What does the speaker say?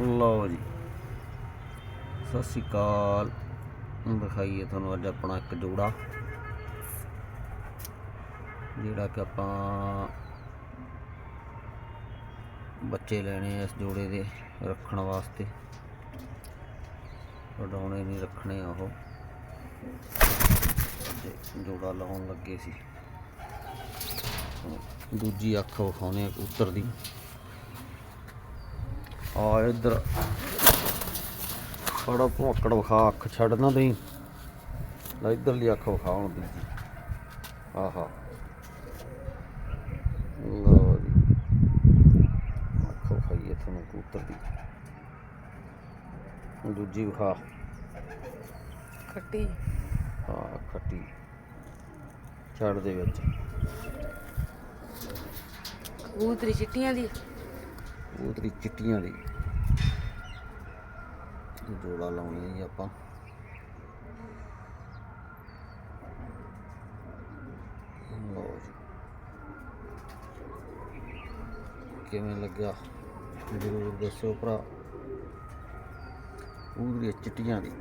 ਲਓ ਜੀ। ਸਤਿ ਸ਼੍ਰੀ ਅਕਾਲ। ਦਿਖਾਈਏ ਤੁਹਾਨੂੰ ਅੱਜ ਆਪਣਾ ਇੱਕ ਜੋੜਾ। ਜਿਹੜਾ ਕਿ ਆਪਾਂ ਬੱਚੇ ਲੈਣੇ ਆ ਇਸ ਜੋੜੇ ਦੇ ਰੱਖਣ ਵਾਸਤੇ। ਉਡਾਉਣੇ ਨਹੀਂ ਰੱਖਣੇ ਉਹ। ਜੋੜਾ ਲਾਉਣ ਲੱਗੇ ਸੀ। ਦੂਜੀ ਅੱਖ ਵਿਖਾਉਣੇ ਆ ਕਬੂਤਰ ਦੀ। ਆ ਇੱਧਰ। ਖੜਾ ਭੌਕੜ ਵਿਖਾ ਅੱਖ ਛੱਡ ਨਾ ਦੇਈ। ਲੈ ਇੱਧਰਲੀ ਅੱਖ ਵਿਖਾਉਣ ਦੀ ਆਹਾ। ਲਓ ਜੀ। ਅੱਖ ਵਿਖਾਈਏ ਤੁਹਾਨੂੰ ਕਬੂਤਰ ਦੀ। ਹੁਣ ਦੂਜੀ ਵਿਖਾ। ਖੱਟੀ। ਹਾਂ ਖੱਟੀ। ਛੱਡ ਦੇ ਵਿੱਚ। ਕਬੂਤਰੀ ਚਿੱਟੀਆਂ ਦੀ। ਕਬੂਤਰੀ ਚਿੱਟੀਆਂ ਦੀ ਜੋੜਾ ਲਾਉਣੀ ਹੈ ਜੀ ਆਪਾਂ। ਕਿਵੇਂ ਲੱਗਿਆ ਜ਼ਰੂਰ ਦੱਸੋ ਭਰਾ। ਕਬੂਤਰੀ ਚਿੱਟੀਆਂ ਦੀ।